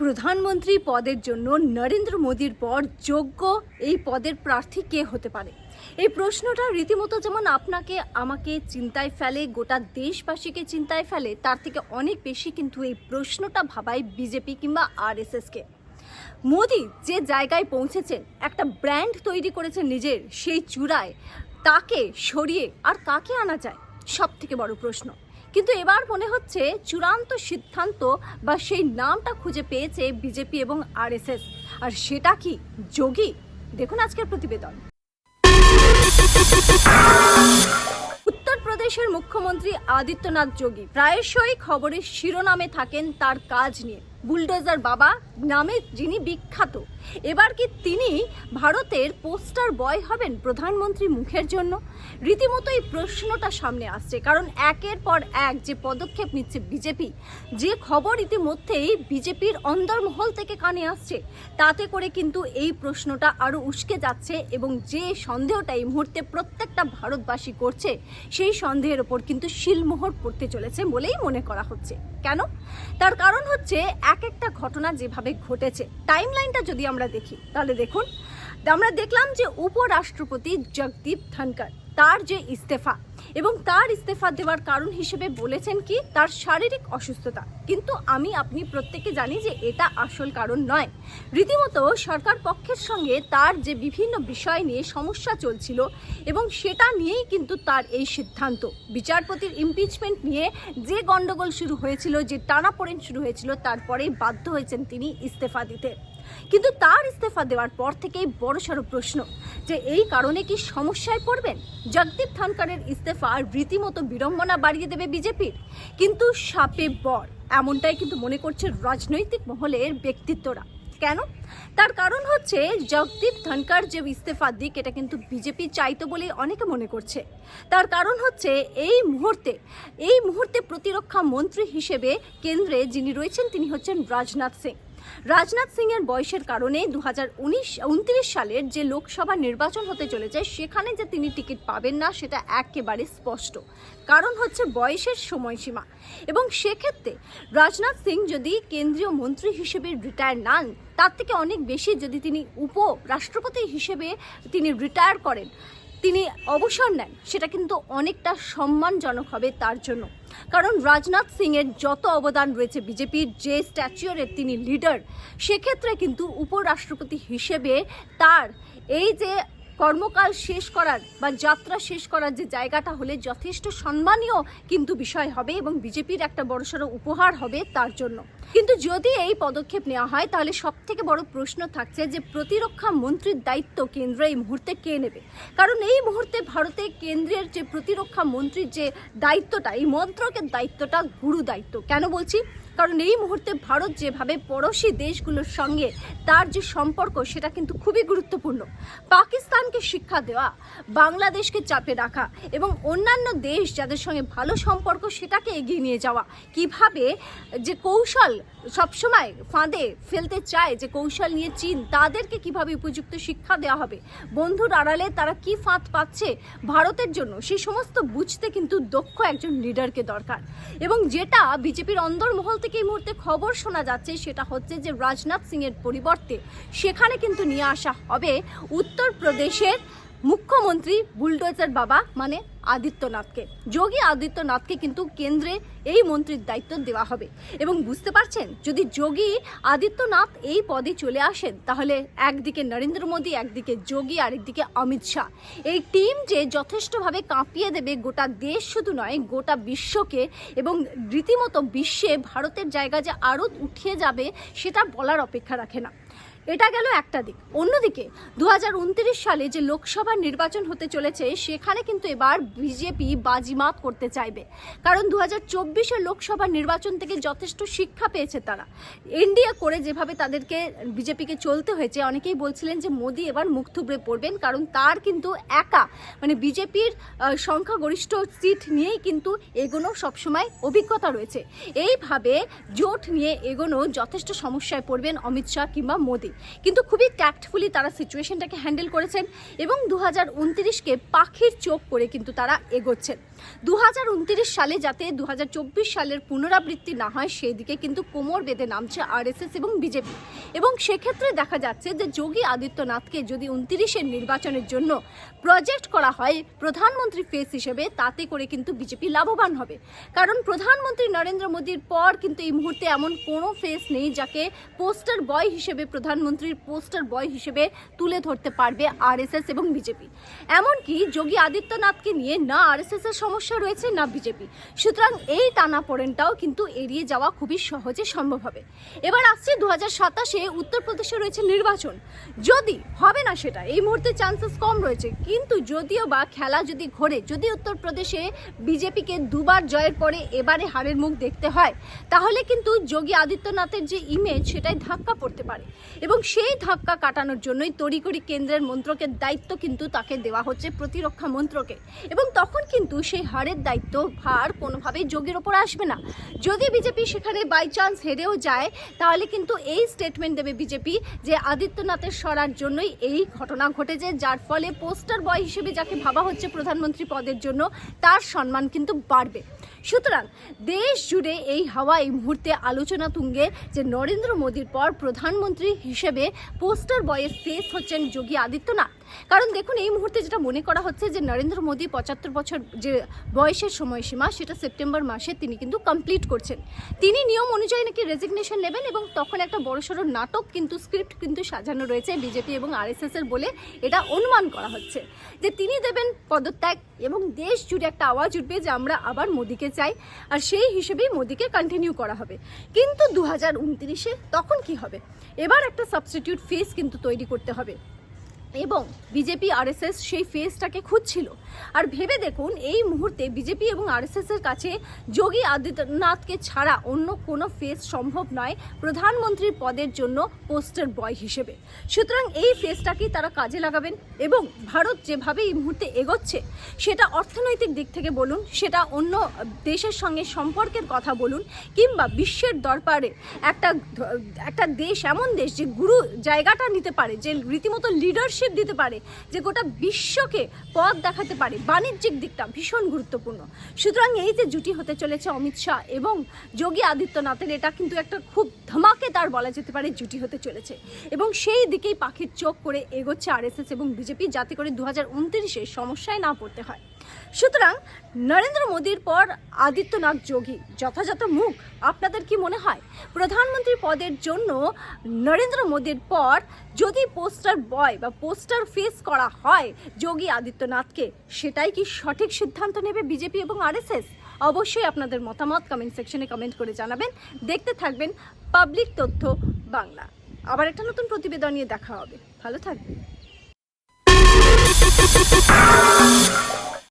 প্রধানমন্ত্রী পদের জন্য নরেন্দ্র মোদীর পর যোগ্য এই পদের প্রার্থী কে হতে পারে? এই প্রশ্নটা রীতিমতো যেমন আপনাকে আমাকে চিন্তায় ফেলে, গোটা দেশবাসীকে চিন্তায় ফেলে, তার থেকে অনেক বেশি কিন্তু এই প্রশ্নটা ভাবায় বিজেপি কিংবা আরএসএসকে মোদি যে জায়গায় পৌঁছেছেন, একটা ব্র্যান্ড তৈরি করেছেন নিজের, সেই চূড়ায়, তাকে সরিয়ে আর কাকে আনা যায়? সব থেকে বড় প্রশ্ন। কিন্তু এবার মনে হচ্ছে চূড়ান্ত সিদ্ধান্ত বা সেই নামটা খুঁজে পেয়েছে বিজেপি এবং আরএসএস। আর সেটা কি যোগী? দেখুন আজকের প্রতিবেদন। উত্তরপ্রদেশের মুখ্যমন্ত্রী আদিত্যনাথ যোগী প্রায়শই খবরের শিরোনামে থাকেন তার কাজ নিয়ে। বুলডোজার বাবা নামে যিনি বিখ্যাত। এবার কি তিনি ভারতের পোস্টার বয় হবেন প্রধানমন্ত্রী মুখের জন্য? রীতিমতো এই প্রশ্নটা সামনে আসছে, কারণ একের পর এক যে পদক্ষেপ নিচ্ছে বিজেপি, যে খবর ইতিমধ্যেই বিজেপির অন্দরমহল থেকে কানে আসছে, তাতে করে কিন্তু এই প্রশ্নটা আরও উস্কে যাচ্ছে এবং যে সন্দেহটা এই মুহূর্তে প্রত্যেকটা ভারতবাসী করছে, সেই সন্দেহের ওপর কিন্তু শিলমোহর পড়তে চলেছে বলেই মনে করা হচ্ছে। কেন? তার কারণ হচ্ছে এক একটা ঘটনা যেভাবে ঘটেছে টাইম লাইনটা যদি আমরা দেখি, তাহলে দেখুন, আমরা দেখলাম যে উপরাষ্ট্রপতি জগদীপ ধনকর তার যে ইস্তফা এবং তার ইস্তেফা দেওয়ার কারণ হিসেবে বলেছেন কি, তার শারীরিক অসুস্থতা। কিন্তু আমি, আপনি প্রত্যেকে জানি যে এটা আসল কারণ নয়। রীতিমতো সরকার পক্ষের সঙ্গে তার যে বিভিন্ন বিষয় নিয়ে সমস্যা চলছিল এবং সেটা নিয়েই কিন্তু তার এই সিদ্ধান্ত। বিচারপতির ইমপিচমেন্ট নিয়ে যে গন্ডগোল শুরু হয়েছিল, যে টানাপোড়েন শুরু হয়েছিল, তারপরেই বাধ্য হয়েছেন তিনি ইস্তেফা দিতে। কিন্তু তার ইস্তফা দেওয়ার পর থেকেই বড়সড় প্রশ্ন যে এই কারণে কি সমস্যায় পড়বেন? জগদীপ ধনকরের ইস্তফা রীতিমতো বিড়ম্বনা বাড়িয়ে দেবে বিজেপির। কিন্তু সাপে বর, এমনটাই কিন্তু মনে করছে রাজনৈতিক মহলের ব্যক্তিত্বরা। কেন? তার কারণ হচ্ছে জগদীপ ধনকর যে ইস্তফা দিক, এটা কিন্তু বিজেপি চাইতো বলেই অনেকে মনে করছে। তার কারণ হচ্ছে এই মুহূর্তে এই মুহূর্তে প্রতিরক্ষা মন্ত্রী হিসেবে কেন্দ্রে যিনি রয়েছেন, তিনি হচ্ছেন রাজনাথ সিং। রাজনাথ সিং এর বয়সের কারণে দু হাজার সালের যে লোকসভা নির্বাচন হতে চলেছে, সেখানে যে তিনি টিকিট পাবেন না, সেটা একেবারে স্পষ্ট। কারণ হচ্ছে বয়সের সময়সীমা। এবং সেক্ষেত্রে রাজনাথ সিং যদি কেন্দ্রীয় মন্ত্রী হিসেবে রিটায়ার নান, তার থেকে অনেক বেশি যদি তিনি উপ রাষ্ট্রপতি হিসেবে তিনি রিটায়ার করেন তিনি অবসর নেন, সেটা কিন্তু অনেকটা সম্মানজনক হবে তার জন্য। কারণ রাজনাথ সিংয়ের যত অবদান রয়েছে বিজেপির, যে স্ট্যাচুয়ারের তিনি লিডার সেক্ষেত্রে কিন্তু উপরাষ্ট্রপতি হিসেবে তার এই যে কর্মকাল শেষ করার বা যাত্রা শেষ করার যে জায়গাটা হলে যথেষ্ট সম্মানীয় কিন্তু বিষয় হবে এবং বিজেপির একটা বড়সড় উপহার হবে তার জন্য। কিন্তু যদি এই পদক্ষেপ নেওয়া হয়, তাহলে সব থেকে বড় প্রশ্ন থাকছে যে প্রতিরক্ষা মন্ত্রীর দায়িত্ব কেন্দ্র এই মুহূর্তে কে নেবে? কারণ এই মুহূর্তে ভারতে কেন্দ্রের যে প্রতিরক্ষা মন্ত্রীর যে দায়িত্বটা, এই মন্ত্রকের দায়িত্বটা গুরু দায়িত্ব। কেন বলছি? কারণ এই মুহূর্তে ভারত যেভাবে পড়োশি দেশগুলোর সঙ্গে তার যে সম্পর্ক, সেটা কিন্তু খুবই গুরুত্বপূর্ণ। পাকিস্তানকে শিক্ষা দেওয়া, বাংলাদেশকে চাপে রাখা এবং অন্যান্য দেশ যাদের সঙ্গে ভালো সম্পর্ক, সেটাকে এগিয়ে নিয়ে যাওয়া। কীভাবে যে কৌশল সবসময় ফাঁদে ফেলতে চায়, যে কৌশল নিয়ে চীন, তাদেরকে কীভাবে উপযুক্ত শিক্ষা দেওয়া হবে? বন্ধুর আড়ালে তারা কি ফাঁদ পাচ্ছে ভারতের জন্য, সেই সমস্ত বুঝতে কিন্তু দক্ষ একজন লিডারকে দরকার। এবং যেটা বিজেপির অন্দরমহল থেকে এই মুহূর্তে খবর শোনা যাচ্ছে সেটা হচ্ছে যে রাজনাথ সিং এর পরিবর্তে সেখানে কিন্তু নিয়ে আসা হবে উত্তরপ্রদেশের মুখ্যমন্ত্রী বুলডোজার বাবা মানে আদিত্যনাথকে। যোগী আদিত্যনাথকে কিন্তু কেন্দ্রে এই মন্ত্রীর দায়িত্ব দেওয়া হবে। এবং বুঝতে পারছেন, যদি যোগী আদিত্যনাথ এই পদে চলে আসেন, তাহলে একদিকে নরেন্দ্র মোদী, একদিকে যোগী, আরেকদিকে অমিত শাহ। এই টিম যে যথেষ্টভাবে কাঁপিয়ে দেবে গোটা দেশ শুধু নয়, গোটা বিশ্বকে এবং রীতিমতো বিশ্বে ভারতের জায়গা যে আরও উঠিয়ে যাবে, সেটা বলার অপেক্ষা রাখে না। এটা গেল একটা দিক। অন্যদিকে দু হাজার উনত্রিশ সালে যে লোকসভা নির্বাচন হতে চলেছে, সেখানে কিন্তু এবার বিজেপি বাজিমাত করতে চাইবে। কারণ দু হাজার লোকসভা নির্বাচন থেকে যথেষ্ট শিক্ষা পেয়েছে তারা। এনডিএ করে যেভাবে তাদেরকে, বিজেপিকে চলতে হয়েছে, অনেকেই বলছিলেন যে মোদি এবার মুখ থুবড়ে পড়বেন, কারণ তার কিন্তু একা মানে বিজেপির সংখ্যাগরিষ্ঠ সিট নিয়েই কিন্তু এগোনো সবসময় অভিজ্ঞতা রয়েছে। এইভাবে জোট নিয়ে এগোনো যথেষ্ট সমস্যায় পড়বেন অমিত শাহ কিংবা মোদী। কিন্তু খুবই ট্যাক্টফুলি তারা সিচুয়েশনটাকে হ্যান্ডেল করেছেন এবং দু হাজার উনত্রিশকে পাখির চোখ করে কিন্তু তারা এগোচ্ছেন। দু হাজার উনত্রিশ সালে যাতে দু হাজার চব্বিশ সালের পুনরাবৃত্তি না হয় সেই দিকে কিন্তু কোমর বেঁধে নামছে আরএসএস এবং বিজেপি। এবং সেক্ষেত্রে দেখা যাচ্ছে যে যোগী আদিত্যনাথকে যদি উনত্রিশের নির্বাচনের জন্য প্রজেক্ট করা হয় প্রধানমন্ত্রী ফেস হিসেবে, তাতে করে কিন্তু বিজেপি লাভবান হবে। কারণ প্রধানমন্ত্রী নরেন্দ্র মোদীর পর কিন্তু এই মুহূর্তে এমন কোনো ফেস নেই যাকে পোস্টার বয় হিসেবে প্রধানমন্ত্রীর পোস্টার বয় হিসেবে তুলে ধরতে পারবে আরএসএস এবং বিজেপি। এমনকি যোগী আদিত্যনাথকে নিয়ে না আরএসএস এর সমস্যা রয়েছে, না বিজেপি। সুতরাং এই টানাপোড়েনটাও কিন্তু এড়িয়ে যাওয়া খুবই সহজে সম্ভব হবে। এবার আসছে দু হাজার সাতাশে উত্তরপ্রদেশে রয়েছে নির্বাচন। যদি হবে না সেটা, এই মুহূর্তে চান্সেস কম রয়েছে। কিন্তু যদিও বা খেলা যদি ঘোরে, যদি উত্তরপ্রদেশে বিজেপিকে দুবার জয়ের পরে এবারে হারের মুখ দেখতে হয়, তাহলে কিন্তু যোগী আদিত্যনাথের যে ইমেজ সেটাই ধাক্কা পড়তে পারে। এবং সেই ধাক্কা কাটানোর জন্যই তড়িঘড়ি কেন্দ্রের মন্ত্রকের দায়িত্ব কিন্তু তাকে দেওয়া হচ্ছে প্রতিরক্ষা মন্ত্রকে। এবং তখন কিন্তু সেই হারের দায়িত্ব ভার কোনোভাবেই যোগের ওপর আসবে না। যদি বিজেপি সেখানে বাই চান্স হেরেও যায়, তাহলে কিন্তু এই স্টেটমেন্ট দেবে বিজেপি যে আদিত্যনাথের সরার জন্যই এই ঘটনা ঘটেছে, যার ফলে পোস্টার বয় হিসেবে যাকে ভাবা হচ্ছে প্রধানমন্ত্রী পদের জন্য, তার সম্মান কিন্তু বাড়বে। সুতরাং দেশ জুড়ে এই হাওয়া এই মুহূর্তে আলোচনা তুঙ্গে যে নরেন্দ্র মোদীর পর প্রধানমন্ত্রী হিসেবে পোস্টার বয়ের ফেস হচ্ছেন যোগী আদিত্যনাথ। কারণ দেখুন, এই মুহূর্তে যেটা মনে করা হচ্ছে যে নরেন্দ্র মোদী পঁচাত্তর বছর যে বয়সের সময়সীমা, সেটা সেপ্টেম্বর মাসে তিনি কিন্তু কমপ্লিট করছেন। তিনি নিয়ম অনুযায়ী নাকি রেজিগনেশন নেবেন এবং তখন একটা বড়সড় নাটক কিন্তু স্ক্রিপ্ট কিন্তু সাজানো রয়েছে বিজেপি এবং আরএসএস এর বলে এটা অনুমান করা হচ্ছে। যে তিনি দেবেন পদত্যাগ এবং দেশ জুড়ে একটা আওয়াজ উঠবে যে আমরা আবার মোদীকে চাই আর সেই হিসেবেই মোদীকে কন্টিনিউ করা হবে। কিন্তু দু হাজার তখন কি হবে? এবার একটা সাবস্টিটিউট ফেস কিন্তু তৈরি করতে হবে। এবং বিজেপি আরএসএস সেই ফেসটাকে খুঁজছিল। আর ভেবে দেখুন, এই মুহূর্তে বিজেপি এবং আরএসএস এর কাছে যোগী আদিত্যনাথকে ছাড়া অন্য কোনো ফেস সম্ভব নয় প্রধানমন্ত্রীর পদের জন্য পোস্টার বয় হিসেবে। সুতরাং এই ফেসটাকেই তারা কাজে লাগাবেন? এবং ভারত যেভাবে এই মুহূর্তে এগোচ্ছে, সেটা অর্থনৈতিক দিক থেকে বলুন, সেটা অন্য দেশের সঙ্গে সম্পর্কের কথা বলুন, কিংবা বিশ্বের দরবারে একটা একটা দেশ, এমন দেশ যে গুরু জায়গাটা নিতে পারে, যে রীতিমতো লিডারশিপ দিতে পারে, যে গোটা বিশ্বকে পথ দেখাতে পারে, বাণিজ্যিক দিকটা ভীষণ গুরুত্বপূর্ণ। সুতরাং এই যে জুটি হতে চলেছে অমিত শাহ এবং যোগী আদিত্যনাথের, এটা কিন্তু একটা খুব ধমাকে তার বলা যেতে পারে জুটি হতে চলেছে। এবং সেই দিকেই পাখির চোখ করে এগোচ্ছে আরএসএস এবং বিজেপি, যাতে করে দু হাজার সমস্যায় না পড়তে হয়। সুতরাং নরেন্দ্র মোদীর পর আদিত্যনাথ যোগী, যথাযথ মুখ, আপনাদের কি মনে হয়? প্রধানমন্ত্রী পদের জন্য নরেন্দ্র মোদীর পর যদি পোস্টার বয় বা পোস্টার ফেস করা হয় যোগী আদিত্যনাথকে, সেটাই কি সঠিক সিদ্ধান্ত নেবে বিজেপি এবং আরএসএস? অবশ্যই আপনাদের মতামত কমেন্ট সেকশনে কমেন্ট করে জানাবেন। দেখতে থাকবেন পাবলিক তথ্য বাংলা আবার একটা নতুন প্রতিবেদন নিয়ে দেখা হবে। ভালো থাকবেন।